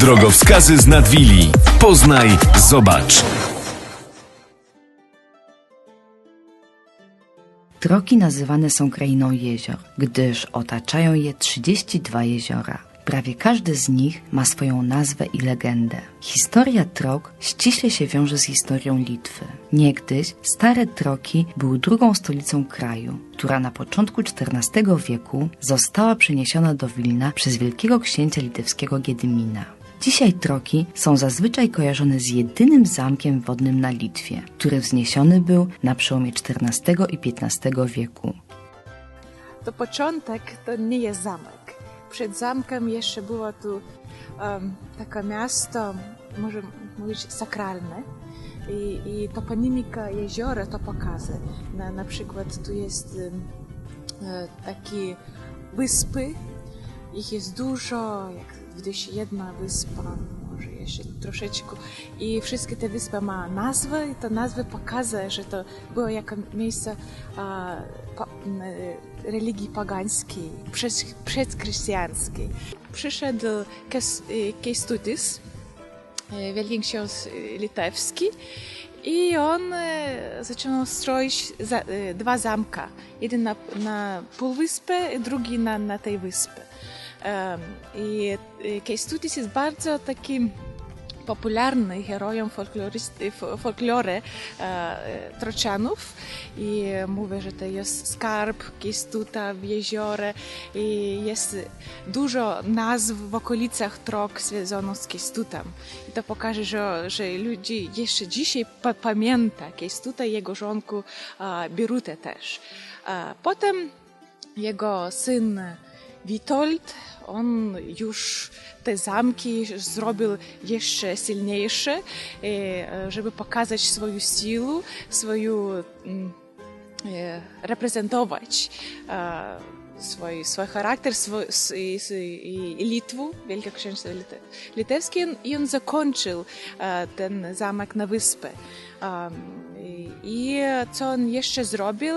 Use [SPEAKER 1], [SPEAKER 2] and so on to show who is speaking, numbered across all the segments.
[SPEAKER 1] Drogowskazy z Nadwili. Poznaj, zobacz.
[SPEAKER 2] Troki nazywane są krainą jezior, gdyż otaczają je 32 jeziora. Prawie każdy z nich ma swoją nazwę i legendę. Historia Trok ściśle się wiąże z historią Litwy. Niegdyś stare Troki były drugą stolicą kraju, która na początku XIV wieku została przeniesiona do Wilna przez wielkiego księcia litewskiego Giedymina. Dzisiaj Troki są zazwyczaj kojarzone z jedynym zamkiem wodnym na Litwie, który wzniesiony był na przełomie XIV i XV wieku.
[SPEAKER 3] To początek to nie jest zamek. Przed zamkiem jeszcze było tu um, takie miasto, może mówić sakralne. I, i toponimika jeziora to pokazuje. Na, na przykład tu jest um, takie wyspy, ich jest dużo, jak gdzieś jedna wyspa, może jeszcze troszeczkę. I wszystkie te wyspy ma nazwę i ta nazwa pokazuje, że to było jako miejsce a, pa, religii pagańskiej, przedchrześcijańskiej. Przyszedł Keistutis, wielki ksiądz litewski, i on zaczął stroić za, dwa zamka. Jeden na, na półwyspę, drugi na, na tej wyspie. I Keistutis jest bardzo takim popularny herojem folklory e, Troczanów i mówię, że to jest skarb Keistuta w jeziorze i jest dużo nazw w okolicach Trok związanych z Keistutem. I to pokaże, że, że ludzie jeszcze dzisiaj pa pamięta Keistuta i jego żonku Birutę też. Potem jego syn Witold, on już te zamki zrobił jeszcze silniejsze, żeby pokazać swoją siłę, swoją reprezentować swój, swój charakter swój, i, i Litwu, Wielkie Księstwo Litewskie i on zakończył ten zamek na wyspę. I co on jeszcze zrobił?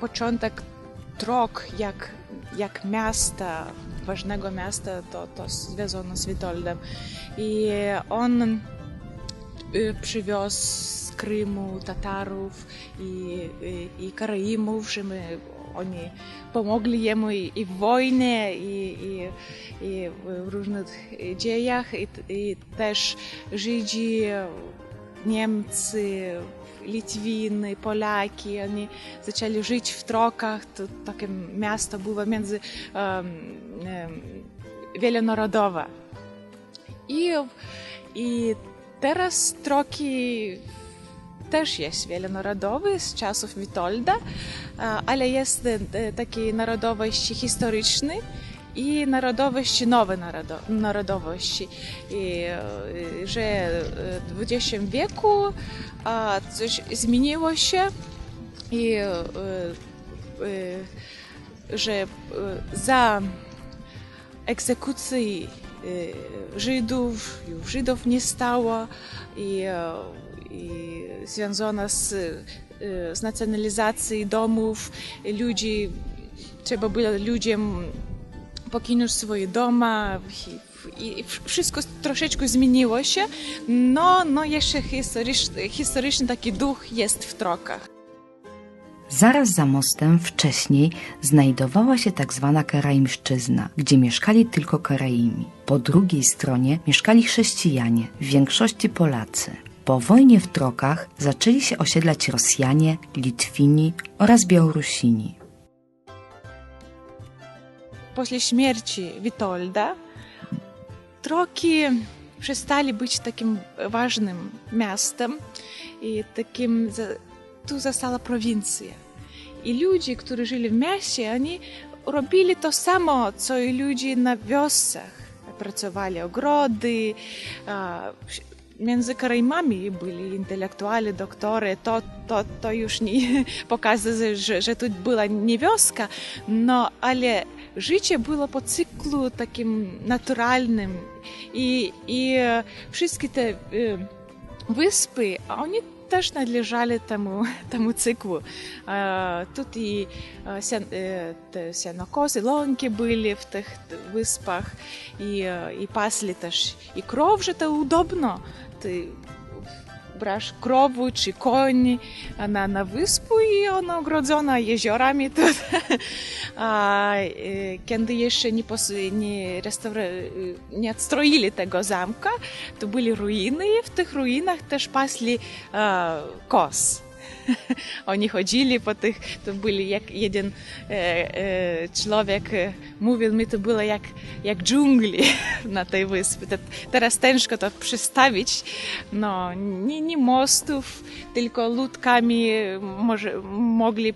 [SPEAKER 3] Początek Trok jak, jak miasta, ważnego miasta, to, to związane z Witoldem. I on przywiózł z Krymu Tatarów i, i, i Karaimów, żeby oni pomogli jemu i, i w wojnie, i, i, i w różnych dziejach, i, i też Żydzi, Niemcy, Litwiny, Polaki, oni zaczęli żyć w Trokach, to takie miasto było między um, um, wielonarodowe. I, I teraz Troki też jest wielonarodowy z czasów Witolda, ale jest taki narodowość historyczny i narodowości, nowe narodo, narodowości. I, że w XX wieku coś zmieniło się i że za egzekucji Żydów, już Żydów nie stało i, i związana z, z nacjonalizacją domów ludzi, trzeba było ludziom pokinąć swoje doma i wszystko troszeczkę zmieniło się, no, no jeszcze historyczny taki duch jest w Trokach.
[SPEAKER 2] Zaraz za mostem wcześniej znajdowała się tak zwana Karaimszczyzna, gdzie mieszkali tylko Karaimi. Po drugiej stronie mieszkali chrześcijanie, w większości Polacy. Po wojnie w Trokach zaczęli się osiedlać Rosjanie, Litwini oraz Białorusini.
[SPEAKER 3] Była nie wioska, no ale życie było po cyklu takim naturalnym i, i wszystkie te wyspy, oni też należeli temu, temu cyklu. Tu i sian, te sianokosy, łąki byli w tych wyspach i, i pasli też i krów, że to udobno. Ty brasz krowy czy koni na, na wyspę i ona ogrodzona jeziorami. To, a, y, kiedy jeszcze nie, pos, nie, restaura, y, nie odstroili tego zamka, to były ruiny i w tych ruinach też pasli kos. Oni chodzili po tych, to byli jak jeden e, e, człowiek e, mówił mi, to było jak, jak dżungli na tej wyspie. Teraz ciężko to przedstawić. No, nie, nie mostów, tylko ludkami może, mogli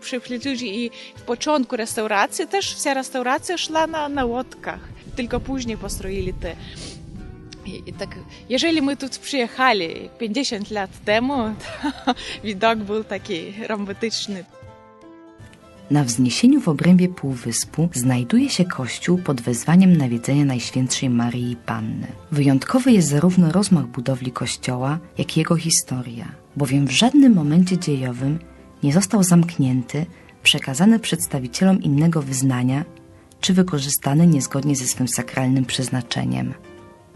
[SPEAKER 3] przyplecić i w początku restauracji też wся restauracja szła na, na łódkach. Tylko później postroili te tak, jeżeli my tu przyjechali 50 lat temu, to widok był taki romantyczny.
[SPEAKER 2] Na wzniesieniu w obrębie półwyspu znajduje się kościół pod wezwaniem nawiedzenia Najświętszej Maryi Panny. Wyjątkowy jest zarówno rozmach budowli kościoła, jak i jego historia, bowiem w żadnym momencie dziejowym nie został zamknięty, przekazany przedstawicielom innego wyznania, czy wykorzystany niezgodnie ze swym sakralnym przeznaczeniem.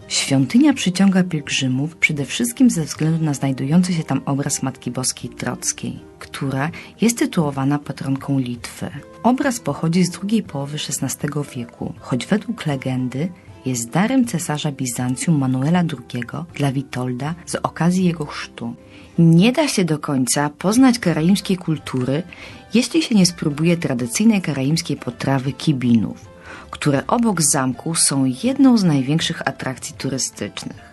[SPEAKER 2] Świątynia przyciąga pielgrzymów przede wszystkim ze względu na znajdujący się tam obraz Matki Boskiej Trockiej, która jest tytułowana patronką Litwy. Obraz pochodzi z drugiej połowy XVI wieku, choć według legendy jest darem cesarza Bizancjum Manuela II dla Witolda z okazji jego chrztu. Nie da się do końca poznać karaimskiej kultury, jeśli się nie spróbuje tradycyjnej karaimskiej potrawy kibinów, które obok zamku są jedną z największych atrakcji turystycznych.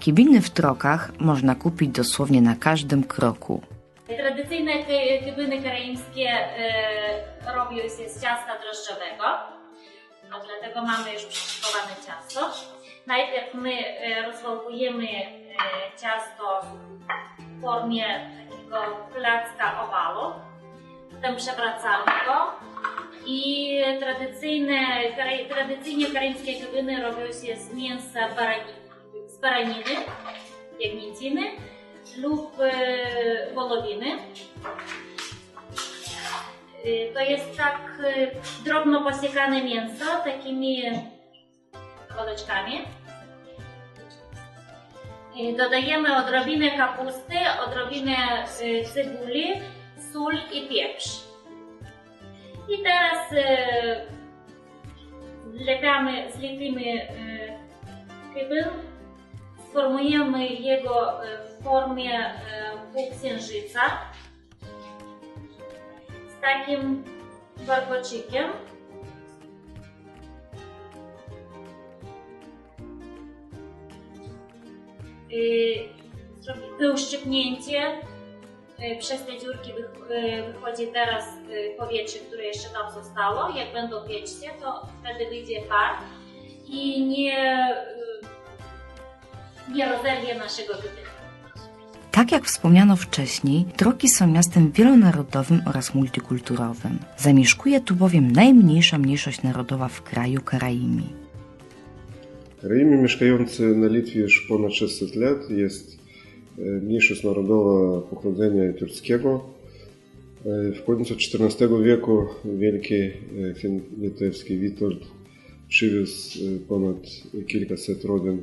[SPEAKER 2] Kibiny w trokach można kupić dosłownie na każdym kroku.
[SPEAKER 4] Tradycyjne kibiny karaimskie e, robią się z ciasta drożdżowego, a dlatego mamy już przygotowane ciasto. Najpierw my e, rozwałkujemy e, ciasto w formie takiego placka owalu, potem przewracamy go i tradycyjne, tradycyjnie karaimskie kibiny robią się z mięsa barani, z baraniny, jagnięciny lub e, wołowiny. E, to jest tak e, drobno posiekane mięso takimi koleczkami. Dodajemy odrobinę kapusty, odrobinę cebuli, sól i pieprz. I teraz e, zlepiamy, zlepimy e, sformujemy jego e, w formie e, półksiężyca z takim warkoczykiem. E, zrobimy uszczypnięcie przez te dziurki e, wychodzi teraz e, powietrze, które jeszcze tam zostało. Jak będą piec się, to wtedy wyjdzie par i nie, nie rozerwie naszego wydechu.
[SPEAKER 2] Tak jak wspomniano wcześniej, Troki są miastem wielonarodowym oraz multikulturowym. Zamieszkuje tu bowiem najmniejsza mniejszość narodowa w kraju Karaimi.
[SPEAKER 5] Karaimi mieszkający na Litwie już ponad 600 lat jest mniejszość narodowa pochodzenia tureckiego. W końcu XIV wieku wielki fin litewski Witold przywiózł ponad kilkaset rodzin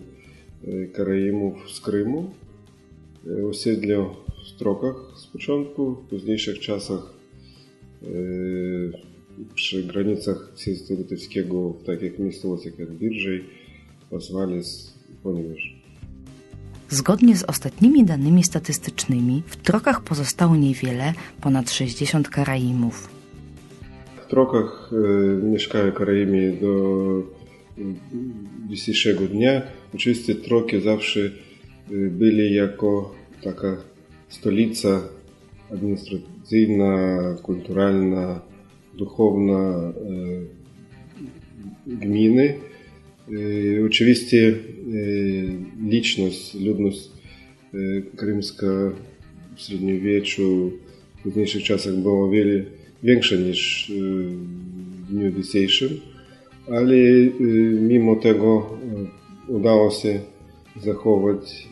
[SPEAKER 5] Karaimów z Krymu. Osiedlił w Strokach z początku, w późniejszych czasach przy granicach księstwa litewskiego w takich miejscowościach jak Birżej, Oswalis, Poniewiesz.
[SPEAKER 2] Zgodnie z ostatnimi danymi statystycznymi w Trokach pozostało niewiele, ponad 60 Karaimów.
[SPEAKER 5] W Trokach e, mieszkają Karaimi do dzisiejszego dnia. Oczywiście Troki zawsze e, byli jako taka stolica administracyjna, kulturalna, duchowna e, gminy. Oczywiście liczność, ludność krymska w średniowieczu, w późniejszych czasach była wiele większa niż w dniu dzisiejszym, ale mimo tego udało się zachować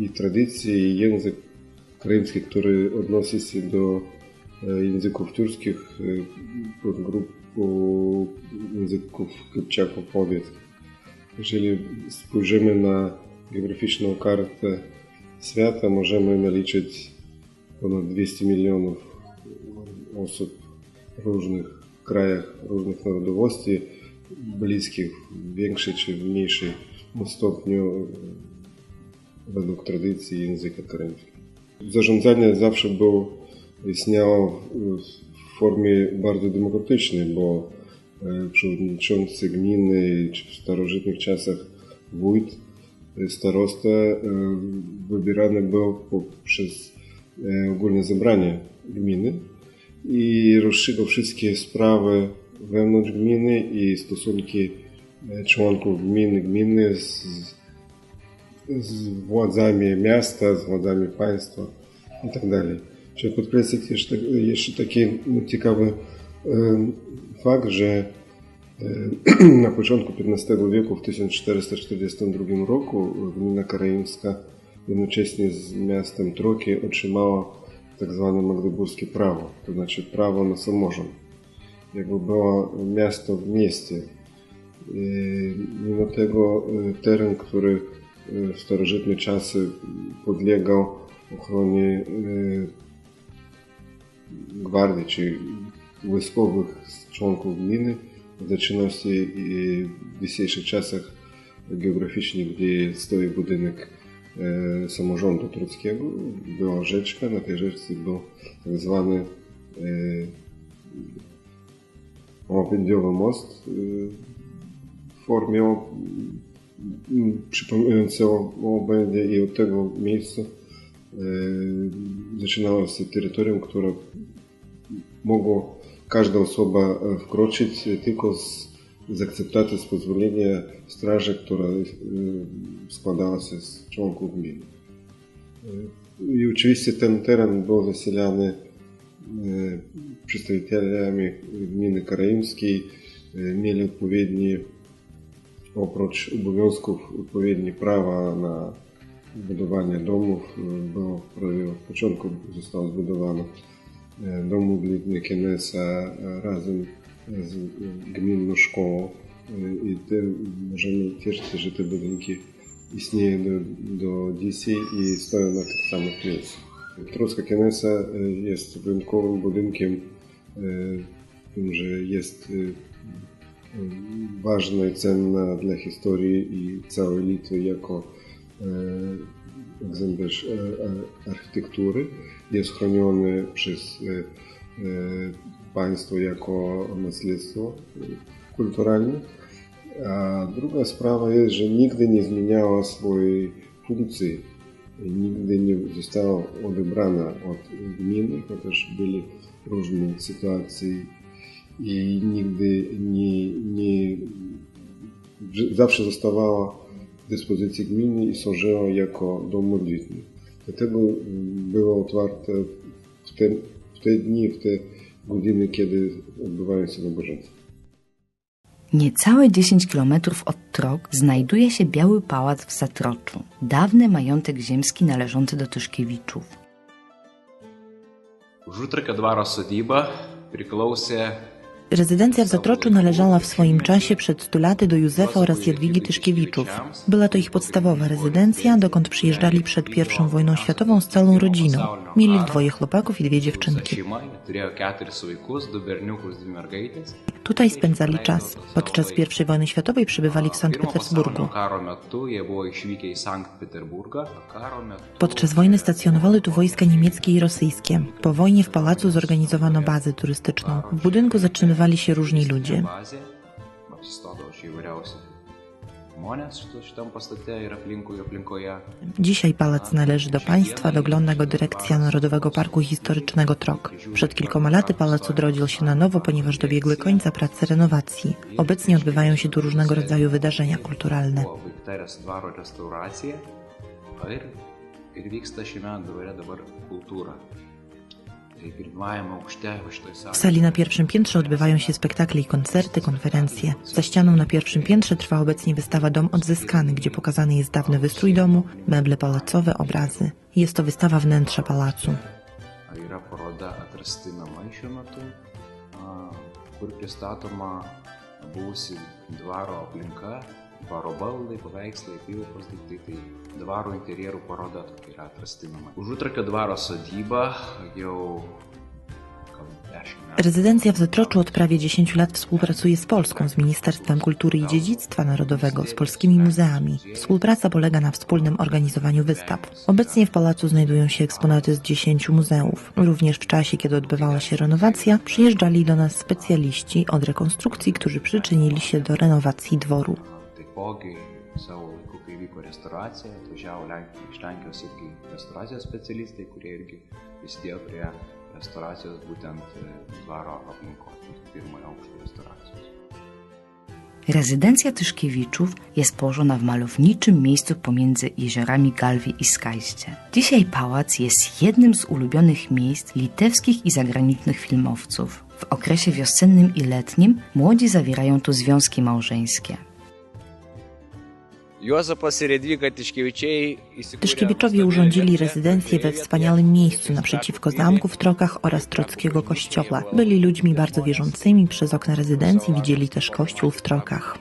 [SPEAKER 5] i tradycje, i język karaimski, który odnosi się do języków turskich, pod grupą języków Kypczaków powiedz. Jeżeli spojrzymy na geograficzną kartę świata, możemy naliczyć ponad 200 milionów osób w różnych krajach, różnych narodowości, bliskich w większej czy mniejszej stopniu według tradycji języka karaimskiego. Zarządzanie zawsze było, istniało w, formie bardzo demokratycznej, bo e, przewodniczący gminy, czy w starożytnych czasach wójt, e, starosta e, wybierany był poprzez e, ogólne zebranie gminy i rozstrzygał wszystkie sprawy wewnątrz gminy i stosunki e, członków gminy, gminy z, z władzami miasta, z władzami państwa i tak. Trzeba podkreślić jeszcze, jeszcze taki ciekawy e, fakt, że e, na początku XV wieku, w 1442 roku, gmina karaimska jednocześnie z miastem Troki otrzymała tak zwane magdeburskie prawo, to znaczy prawo na samorząd. Jakby było miasto w mieście. I Mimo tego teren, który w starożytne czasy podlegał ochronie gwardii, czy wojskowych członków gminy, zaczynał się i w dzisiejszych czasach geograficznie, gdzie stoi budynek e, samorządu truckiego, była rzeczka, na tej rzeczce był tak zwany e, łapędziowy most e, w formie o- m, przypominającego łabędzie i od tego miejsca e, zaczynało się terytorium, które mogło każda osoba e, wkroczyć e, tylko z, z akceptacji, z pozwolenia straży, która e, składała się z członków gminy. E, I oczywiście ten teren był zasilany e, przedstawicielami gminy karaimskiej, e, mieli odpowiednie, oprócz obowiązków, odpowiednie prawa na budowanie domów, e, bo prawie od początku zostało zbudowane e, Kenesa e, razem z e, gminną szkołą E, i te, możemy cieszyć że te budynki istnieją do, do dzisiaj i stoją na tych samych miejscach. Trocka Kenesa e, jest wyjątkowym budynkiem, e, tym, że jest e, ważna i cenna dla historii i całej Litwy jako egzemplarz e, e, architektury. Jest chroniony przez e, państwo jako nasledztwo kulturalne. A druga sprawa jest, że nigdy nie zmieniała swojej funkcji. Nigdy nie została odebrana od gminy, chociaż były różne sytuacje i nigdy nie, nie zawsze zostawała dyspozycji gminy i służyła jako dom modlitwy. Dlatego mm, było otwarte w te, w te dni, w te godziny, kiedy odbywają się nabożeństwa.
[SPEAKER 2] Niecałe 10 kilometrów od Trok znajduje się Biały Pałac w Zatroczu, dawny majątek ziemski należący do Tyszkiewiczów.
[SPEAKER 6] Žutrika dvaro sodyba priklausė
[SPEAKER 7] Rezydencja w Zatroczu należała w swoim czasie przed 100 laty do Józefa oraz Jadwigi Tyszkiewiczów. Była to ich podstawowa rezydencja, dokąd przyjeżdżali przed I wojną światową z całą rodziną. Mieli dwoje chłopaków i dwie dziewczynki. Tutaj spędzali czas. Podczas I wojny światowej przybywali w Sankt Petersburgu. Podczas wojny stacjonowały tu wojska niemieckie i rosyjskie. Po wojnie w pałacu zorganizowano bazę turystyczną. W budynku zatrzymywali się różni ludzie. Dzisiaj pałac należy do państwa, dogląda go Dyrekcja Narodowego Parku Historycznego TROK. Przed kilkoma laty pałac odrodził się na nowo, ponieważ dobiegły końca prace renowacji. Obecnie odbywają się tu różnego rodzaju wydarzenia kulturalne.
[SPEAKER 6] Ir vyksta šiame dvare dabar kultūra.
[SPEAKER 7] W sali na pierwszym piętrze odbywają się spektakle i koncerty, konferencje. Za ścianą na pierwszym piętrze trwa obecnie wystawa Dom Odzyskany, gdzie pokazany jest dawny wystrój domu, meble pałacowe, obrazy. Jest to wystawa wnętrza pałacu.
[SPEAKER 6] Kur pristatoma buvusi dvaro aplinka, dvaro baldai, paveikslai, pilkos daiktai, tai dvaro interjerų paroda tokia yra atrasti namai. Užutrakio dvaro sodyba jau gal 10 metų.
[SPEAKER 7] Rezydencja w Zetroczu od prawie 10 lat współpracuje z Polską, z Ministerstwem Kultury i Dziedzictwa Narodowego, z polskimi muzeami. Współpraca polega na wspólnym organizowaniu wystaw. Obecnie w pałacu znajdują się eksponaty z 10 muzeów. Również w czasie, kiedy odbywała się renowacja, przyjeżdżali do nas specjaliści od rekonstrukcji, którzy przyczynili się do renowacji dworu.
[SPEAKER 6] Taipogi savo laiku, kai vyko restauracija, atvažiavo Lenk- iš Lenkijos irgi restauracijos specialistai, kurie irgi prisidėjo prie restauracijos būtent e, dvaro aplinkos, pirmojo aukšto restauracijos.
[SPEAKER 2] Rezydencja Tyszkiewiczów jest położona w malowniczym miejscu pomiędzy jeziorami Galwie i Skajście. Dzisiaj pałac jest jednym z ulubionych miejsc litewskich i zagranicznych filmowców. W okresie wiosennym i letnim młodzi zawierają tu związki małżeńskie.
[SPEAKER 7] Tyszkiewiczowie urządzili rezydencję we wspaniałym miejscu naprzeciwko zamku w Trokach oraz Trockiego kościoła. Byli ludźmi bardzo wierzącymi, przez okna rezydencji widzieli też kościół w Trokach.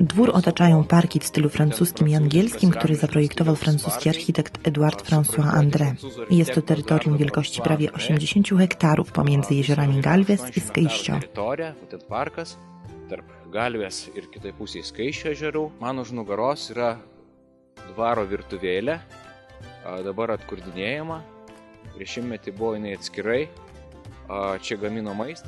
[SPEAKER 7] Dwór otaczają parki w stylu francuskim i angielskim, który zaprojektował francuski architekt Edouard François André. Jest to terytorium wielkości prawie 80 hektarów pomiędzy jeziorami Galvės i Skaiščio.
[SPEAKER 8] Galvės ir kitai pusėje Skaiščio ežerų. Man už nugaros yra dvaro virtuvėlė, dabar atkurdinėjama. Prieš šimtmetį buvo jinai atskirai.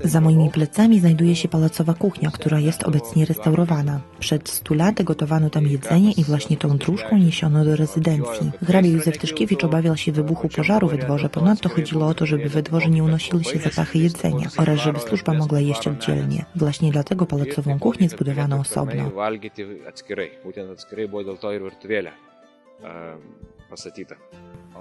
[SPEAKER 7] Za moimi plecami znajduje się pałacowa kuchnia, która jest obecnie restaurowana. Przed stu laty gotowano tam jedzenie i właśnie tą dróżką niesiono do rezydencji. Hrabia Józef Tyszkiewicz obawiał się wybuchu pożaru we dworze, ponadto chodziło o to, żeby we dworze nie unosiły się zapachy jedzenia oraz żeby służba mogła jeść oddzielnie. Właśnie dlatego palacową kuchnię zbudowano osobno.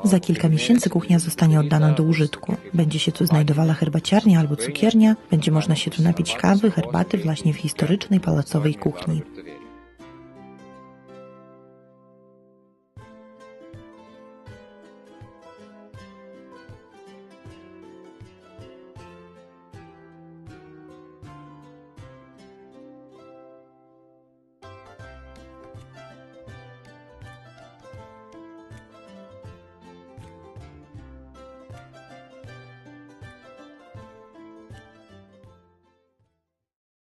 [SPEAKER 7] Za kilka miesięcy kuchnia zostanie oddana do użytku. Będzie się tu znajdowała herbaciarnia albo cukiernia, będzie można się tu napić kawy, herbaty właśnie w historycznej pałacowej kuchni.